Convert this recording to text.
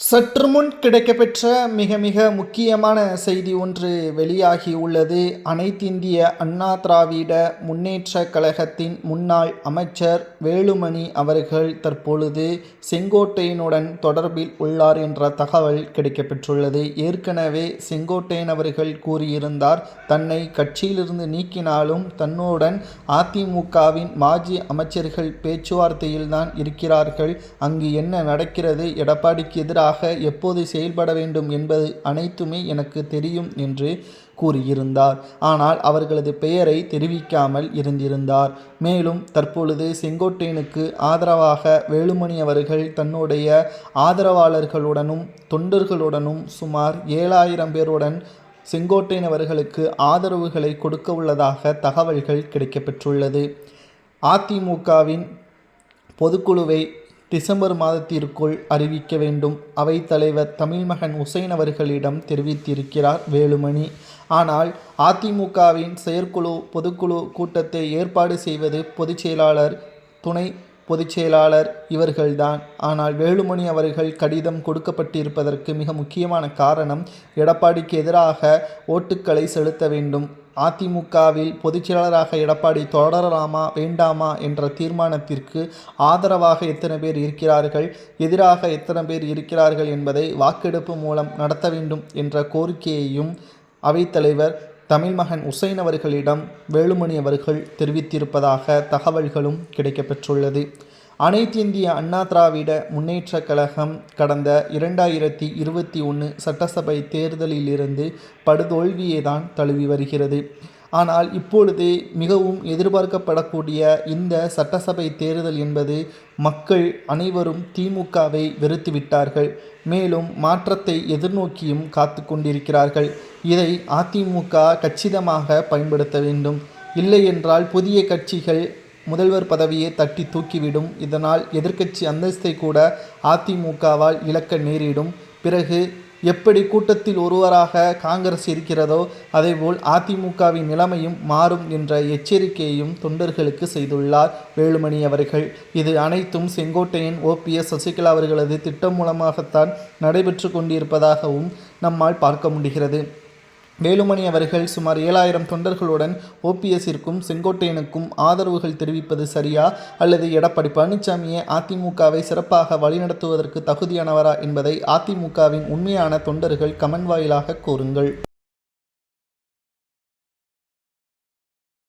சற்று முன் கிடைக்கப்பெற்ற மிக மிக முக்கியமான செய்தி ஒன்று வெளியாகி உள்ளது. அனைத்திந்திய அண்ணா திராவிட முன்னேற்ற கழகத்தின் முன்னாள் அமைச்சர் வேலுமணி அவர்கள் தற்பொழுது செங்கோட்டையனுடன் தொடர்பில் உள்ளார் என்ற தகவல் கிடைக்கப்பெற்றுள்ளது. ஏற்கனவே செங்கோட்டையன் அவர்கள் கூறியிருந்தார் தன்னை கட்சியிலிருந்து நீக்கினாலும் தன்னுடன் அதிமுகவின் மாஜி அமைச்சர்கள் பேச்சுவார்த்தையில்தான் இருக்கிறார்கள். அங்கு என்ன நடக்கிறது? எடப்பாடிக்கு எதிராக எப்போது செயல்பட வேண்டும் என்பது அனைத்துமே எனக்கு தெரியும் என்று கூறியிருந்தார். ஆனால் அவர்களது பெயரை தெரிவிக்காமல் இருந்திருந்தார். மேலும் தற்பொழுது செங்கோட்டையனுக்கு ஆதரவாக வேலுமணி அவர்கள் தன்னுடைய ஆதரவாளர்களுடனும் தொண்டர்களுடனும் சுமார் ஏழாயிரம் பேருடன் செங்கோட்டையன் அவர்களுக்கு ஆதரவுகளை கொடுக்க உள்ளதாக தகவல்கள் கிடைக்கப்பெற்றுள்ளது. அதிமுகவின் பொதுக்குழுவை டிசம்பர் மாதத்திற்குள் அறிவிக்க வேண்டும். அவைத்தலைவர் தமிழ்மகன் உசைன் அவர்களிடம் தெரிவித்திருக்கிறார் வேலுமணி. ஆனால் அதிமுகவின் செயற்குழு பொதுக்குழு கூட்டத்தை ஏற்பாடு செய்வது பொதுச் செயலாளர் துணை பொதுச் செயலாளர் இவர்கள்தான். ஆனால் வேலுமணி அவர்கள் கடிதம் கொடுக்கப்பட்டிருப்பதற்கு மிக முக்கியமான காரணம் எடப்பாடிக்கு எதிராக ஓட்டுக்களை செலுத்த வேண்டும். அதிமுகவில் பொதுச்செயலாளராக எடப்பாடி தொடரலாமா வேண்டாமா என்ற தீர்மானத்திற்கு ஆதரவாக எத்தனை பேர் இருக்கிறார்கள் எதிராக எத்தனை பேர் இருக்கிறார்கள் என்பதை வாக்கெடுப்பு மூலம் நடத்த வேண்டும் என்ற கோரிக்கையையும் அவைத்தலைவர் தமிழ் மகன் உசைன் அவர்களிடம் வேலுமணி அவர்கள் தெரிவித்திருப்பதாக தகவல்களும் கிடைக்கப்பெற்றுள்ளது. அனைத்து இந்திய அண்ணா திராவிட முன்னேற்றக் கழகம் கடந்த இரண்டாயிரத்தி இருபத்தி ஒன்று சட்டசபை தேர்தலிலிருந்து படுதோல்வியை தான் தழுவி வருகிறது. ஆனால் இப்பொழுது மிகவும் எதிர்பார்க்கப்படக்கூடிய இந்த சட்டசபை தேர்தல் என்பது மக்கள் அனைவரும் திமுகவை வெறுத்துவிட்டார்கள். மேலும் மாற்றத்தை எதிர்நோக்கியும் காத்து கொண்டிருக்கிறார்கள். இதை அதிமுக கச்சிதமாக பயன்படுத்த வேண்டும். இல்லை என்றால் புதிய கட்சிகள் முதல்வர் பதவியை தட்டி தூக்கிவிடும். இதனால் எதிர்க்கட்சி அந்தஸ்தை கூட அதிமுகவால் இழக்க நேரிடும். பிறகு எப்படி கூட்டத்தில் ஒருவராக காங்கிரஸ் இருக்கிறதோ அதேபோல் அதிமுகவின் நிலைமையும் மாறும் என்ற எச்சரிக்கையையும் தொண்டர்களுக்கு செய்துள்ளார் வேலுமணி அவர்கள். இது அனைத்தும் செங்கோட்டையன் ஓபிஎஸ் சசிகலா அவர்களது திட்டம் மூலமாகத்தான் நடைபெற்று கொண்டிருப்பதாகவும் நம்மால் பார்க்க முடிகிறது. வேலுமணி அவர்கள் சுமார் ஏழாயிரம் தொண்டர்களுடன் ஓபிஎஸ்ஸிற்கும் செங்கோட்டையனுக்கும் ஆதரவுகள் தெரிவிப்பது சரியா? அல்லது எடப்பாடி பழனிசாமியை அதிமுகவை சிறப்பாக வழிநடத்துவதற்கு தகுதியானவரா என்பதை அதிமுகவின் உண்மையான தொண்டர்கள் கமெண்ட் வாயிலாக கூறுங்கள்.